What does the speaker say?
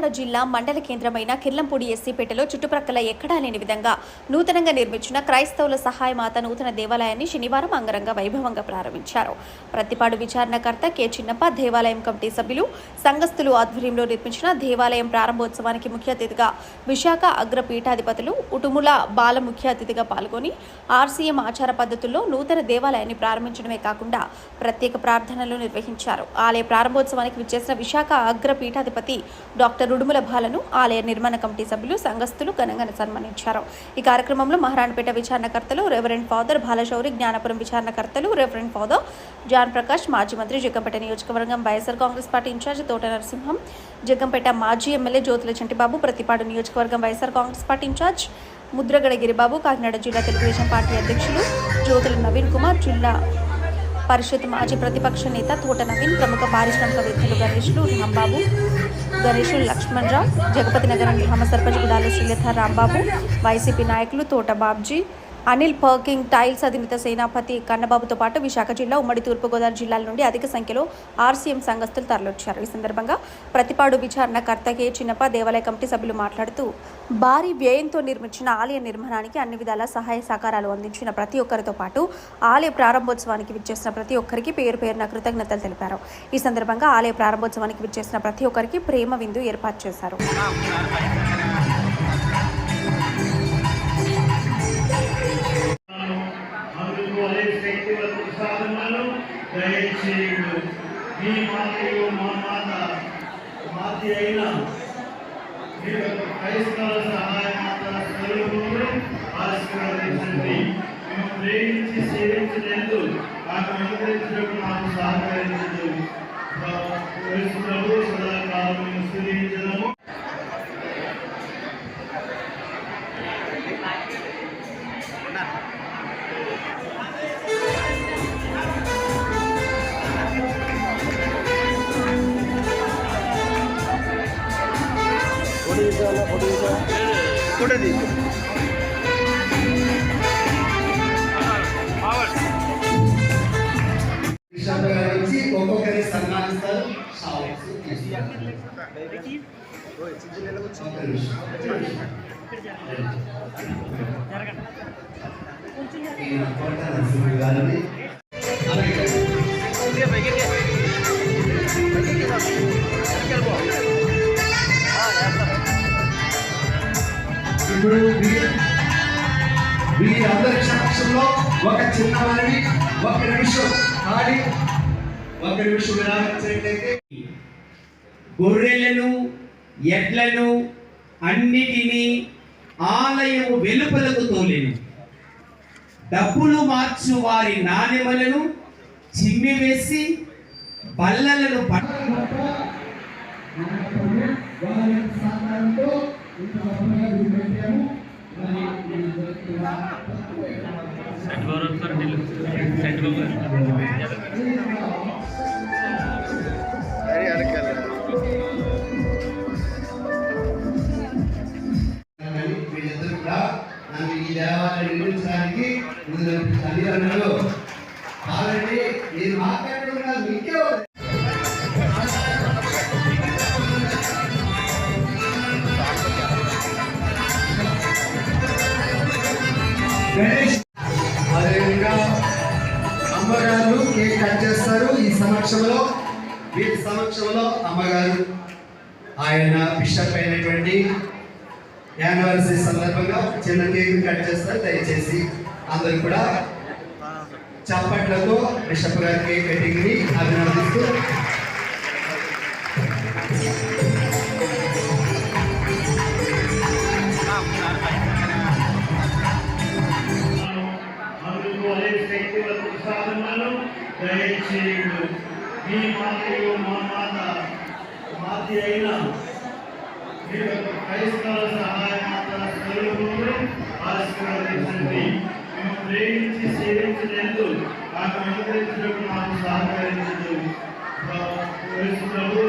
జిల్లా మండల కేంద్రమైన కిర్లంపూడి ఎస్సీపేటలో చుట్టుప్రక్కల ఎక్కడా లేని విధంగా నూతనంగా నిర్మించిన క్రైస్తవుల సహాయమాత నూతన దేవాలయాన్ని శనివారం అంగరంగ వైభవంగా ప్రారంభించారు. ప్రతిపాడు విచారణకర్త కె. చిన్నప్ప దేవాలయం కమిటీ సభ్యులు సంఘస్థులు ఆధ్వర్యంలో నిర్మించిన దేవాలయం ప్రారంభోత్సవానికి ముఖ్య అతిథిగా విశాఖ అగ్ర పీఠాధిపతులు ఉటుముల బాల ముఖ్య అతిథిగా పాల్గొని ఆర్సీఎం ఆచార పద్ధతుల్లో నూతన దేవాలయాన్ని ప్రారంభించడమే కాకుండా ప్రత్యేక ప్రార్థనలు నిర్వహించారు. ఆలయ ప్రారంభోత్సవానికి విచ్చేసిన విశాఖ అగ్ర పీఠాధిపతి డాక్టర్ ఉడుముల బాలను ఆలయ నిర్మాణ కమిటీ సభ్యులు సంఘస్థులు ఘనంగా సన్మానించారు. ఈ కార్యక్రమంలో మహారాణపేట విచారణకర్తలు రెవరెండ్ ఫాదర్ బాలశౌరి జ్ఞానపురం విచారణకర్తలు రెవరెండ్ ఫాదర్ జాన్ ప్రకాష్ మాజీ మంత్రి జగ్గంపేట నియోజకవర్గం వైఎస్ఆర్ కాంగ్రెస్ పార్టీ ఇన్ఛార్జ్ తోట నరసింహం జగ్గంపేట మాజీ ఎమ్మెల్యే జ్యోతుల చంటిబాబు ప్రతిపాడు నియోజకవర్గం YSR Congress party incharge Mudragada Giribabu Kakinada జిల్లా తెలుగుదేశం పార్టీ అధ్యక్షులు జ్యోతుల నవీన్ కుమార్ జిల్లా పరిషత్ మాజీ ప్రతిపక్ష నేత తోట నవీన్ ప్రముఖ పారిశ్రామికవేత్తలు గణేష్లు రాంబాబు గణేషులు లక్ష్మణరావు జగపతి నగరం గ్రామ సర్పంచ్ గుడాల శ్రీలేఖ రాంబాబు వైసీపీ నాయకులు తోట బాబ్జీ అనిల్ పర్కింగ్ టైల్స్ అధినేత సేనాపతి కన్నబాబుతో పాటు విశాఖ జిల్లా ఉమ్మడి తూర్పుగోదావరి జిల్లాల నుండి అధిక సంఖ్యలో ఆర్సీఎం సంఘస్థులు తరలివచ్చారు. ఈ సందర్భంగా ప్రతిపాడు విచారణకర్త కె చిన్నప్ప దేవాలయ కమిటీ సభ్యులు మాట్లాడుతూ భారీ వ్యయంతో నిర్మించిన ఆలయ నిర్మాణానికి అన్ని విధాల సహాయ సహకారాలు అందించిన ప్రతి ఒక్కరితో పాటు ఆలయ ప్రారంభోత్సవానికి విచ్చేసిన ప్రతి ఒక్కరికి పేరు పేరున కృతజ్ఞతలు తెలిపారు. ఈ సందర్భంగా ఆలయ ప్రారంభోత్సవానికి విచ్చేసిన ప్రతి ఒక్కరికి ప్రేమ విందు ఏర్పాటు చేశారు. దయచేయుడు మీ మాతయు మా మాత మాతి అయిన మీ యొక్క క్రైస్తవ సహాయ మాత స్వరూపములు ఆశీర్వదించండి. మేము ప్రేమించి సేవించినందు నాకు అనుగ్రహించినప్పుడు నాకు సహకరించదు ప్రభు బిషప్ గారు వచ్చి ఒక్కొక్కరిని సన్మానిస్తారు షావర్స్ తీసుకుంటారు. ఒక్క నిమిషం. ఈయన కోట నరసింహ గారిని అలాగే ఇప్పుడు వీరి- అందరి సమక్షంలో ఒక చిన్న వారిని ఒక నిమిషం ఆడి ఒక నిమిషం విరామించినట్లయితే గొర్రెలను ఎడ్లను అన్నిటినీ ఆలయము వెలుపలకు తోలెను. డబ్బులు మార్చు వారి నాణెమలను చిమ్మివేసి బల్లలను పట్టు కానీ వీళ్ళిద్దరూ కూడా నన్ను ఈ దేవాలయం నిర్మించడానికి ముందు తల్లిదండ్రులు ఆల్రెడీ నేను గణేష్. అదేవిధంగా అమ్మగారు కేక్ కట్ చేస్తారు ఈ సమక్షంలో. వీరి సమక్షంలో అమ్మగారు ఆయన బిషప్ అయినటువంటి యానివర్సరీ సందర్భంగా చిన్న కేక్ కట్ చేస్తారు. దయచేసి అందరూ కూడా చప్పట్లతో బిషప్ గారి కేక్ కటింగ్ని అభినందిస్తూ దయచేయుడు మీ మాతయు మా మాత మాతి అయిన. మీ క్రైస్తవ సహాయ మాత ఆశీర్వదించండి. మేము ప్రేమించి సేవించినందు నాకు అనుగ్రహించినప్పుడు నాకు సహకరించదు ప్రభు